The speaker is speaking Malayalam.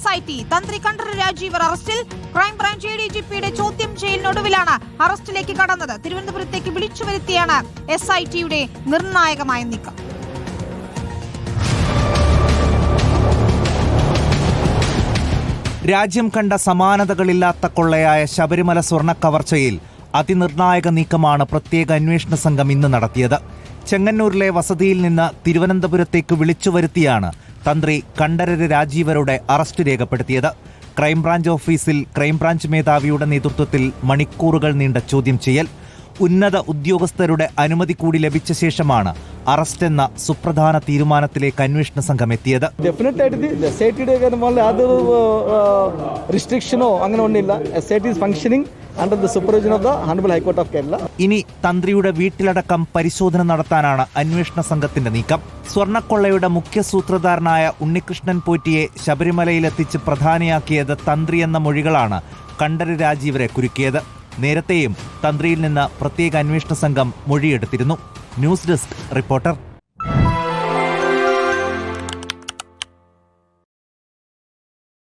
എസ് ഐ ടി തന്ത്രി കണ്ഠര് രാജീവർ അറസ്റ്റിൽ. ക്രൈംബ്രാഞ്ച് എ ഡി ജി പിയുടെ ചോദ്യം ചെയ്യലിനൊടുവിലാണ് അറസ്റ്റിലേക്ക് കടന്നത്. തിരുവനന്തപുരത്തേക്ക് വിളിച്ചു വരുത്തിയാണ് എസ് ഐ ടിയുടെ നിർണായകമായ നീക്കം. രാജ്യം കണ്ട സമാനതകളില്ലാത്ത കൊള്ളയായ ശബരിമല സ്വർണ കവർച്ചയിൽ അതിനിർണായക നീക്കമാണ് പ്രത്യേക അന്വേഷണ സംഘം ഇന്ന് നടത്തിയത്. ചെങ്ങന്നൂരിലെ വസതിയിൽ നിന്ന് തിരുവനന്തപുരത്തേക്ക് വിളിച്ചു വരുത്തിയാണ് തന്ത്രി കണ്ഠരര് രാജീവരുടെ അറസ്റ്റ് രേഖപ്പെടുത്തിയത്. ക്രൈംബ്രാഞ്ച് ഓഫീസിൽ ക്രൈംബ്രാഞ്ച് മേധാവിയുടെ നേതൃത്വത്തിൽ മണിക്കൂറുകൾ നീണ്ട ചോദ്യം ചെയ്യൽ. ഉന്നത ഉദ്യോഗസ്ഥരുടെ അനുമതി കൂടി ലഭിച്ച ശേഷമാണ് അറസ്റ്റ് എന്ന സുപ്രധാന തീരുമാനത്തിലേക്ക് അന്വേഷണ സംഘം എത്തിയത്. Under of the high court of Kerala ഇനി തന്ത്രിയുടെ വീട്ടിലടക്കം പരിശോധന നടത്താനാണ് അന്വേഷണ സംഘത്തിന്റെ നീക്കം. സ്വർണക്കൊള്ളയുടെ മുഖ്യ സൂത്രധാരനായ ഉണ്ണികൃഷ്ണൻ പോറ്റിയെ ശബരിമലയിലെത്തിച്ച് പ്രധാനിയാക്കിയത് തന്ത്രി എന്ന മൊഴികളാണ് കണ്ഠരരാജീവരെ കുരുക്കിയത്. നേരത്തെയും തന്ത്രിയിൽ നിന്ന് പ്രത്യേക അന്വേഷണ സംഘം മൊഴിയെടുത്തിരുന്നു. News desk reporter